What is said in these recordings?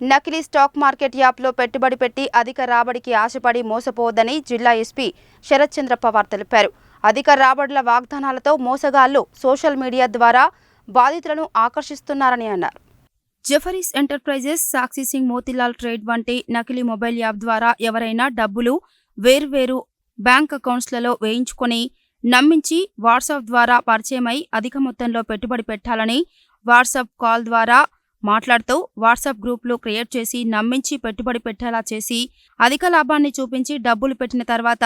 నకిలీ stock market యాప్లో పెట్టుబడి పెట్టి అధిక రాబడికి ఆశపడి మోసపోవద్దని జిల్లా ఎస్పీ శరత్చంద్ర పవార్ తెలిపారు. అధిక రాబడుల వాగ్దానాలతో మోసగాళ్ళు సోషల్ మీడియా ద్వారా బాధితులను ఆకర్షిస్తున్నారని అన్నారు. Jefferies enterprises Sakshi Singh Motilal trade వంటి నకిలీ మొబైల్ యాప్ ద్వారా ఎవరైనా డబ్బులు వేర్వేరు బ్యాంక్ అకౌంట్స్లలో వేయించుకొని నమ్మించి వాట్సాప్ ద్వారా పరిచయమై అధిక మొత్తంలో పెట్టుబడి పెట్టాలని వాట్సాప్ కాల్ ద్వారా మాట్లాడుతూ వాట్సాప్ గ్రూప్లు క్రియేట్ చేసి నమ్మించి పెట్టుబడి పెట్టేలా చేసి అధిక లాభాన్ని చూపించి డబ్బులు పెట్టిన తర్వాత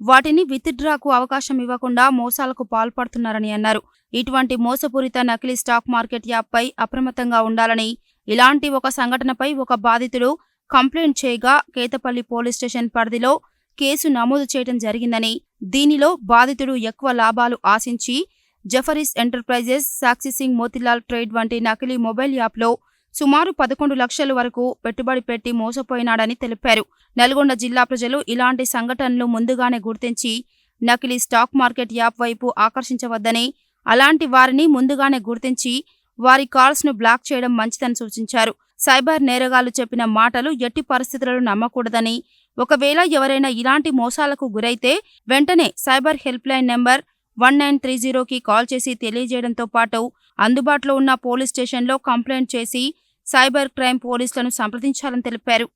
వాటిని విత్డ్రాకు అవకాశం ఇవ్వకుండా మోసాలకు పాల్పడుతున్నారని అన్నారు. ఇటువంటి మోసపూరిత నకిలీ స్టాక్ మార్కెట్ యాప్పై అప్రమత్తంగా ఉండాలని ఇలాంటి ఒక సంఘటనపై ఒక బాధితుడు కంప్లైంట్ చేయగా కేతపల్లి పోలీస్ స్టేషన్ పరిధిలో కేసు నమోదు చేయడం జరిగిందని దీనిలో బాధితుడు ఎక్కువ లాభాలు ఆశించి Jefferies enterprises Sakshi Singh Motilal trade వంటి నకిలీ మొబైల్ యాప్లో సుమారు పదకొండు లక్షల వరకు పెట్టుబడి పెట్టి మోసపోయినాడని తెలిపారు. నల్గొండ జిల్లా ప్రజలు ఇలాంటి సంఘటనలు ముందుగానే గుర్తించి నకిలీ స్టాక్ మార్కెట్ యాప్ వైపు ఆకర్షించవద్దని అలాంటి వారిని ముందుగానే గుర్తించి వారి కాల్స్ను బ్లాక్ చేయడం మంచిదని సూచించారు. సైబర్ నేరగాళ్ళు చెప్పిన మాటలు ఎట్టి పరిస్థితులను నమ్మకూడదని ఒకవేళ ఎవరైనా ఇలాంటి మోసాలకు గురైతే వెంటనే cyber helpline number one nine three జీరోకి కాల్ చేసి తెలియజేయడంతో పాటు అందుబాటులో ఉన్న పోలీస్ స్టేషన్లో కంప్లైంట్ చేసి సైబర్ క్రైమ్ పోలీసులను సంప్రదించాలని తెలిపారు.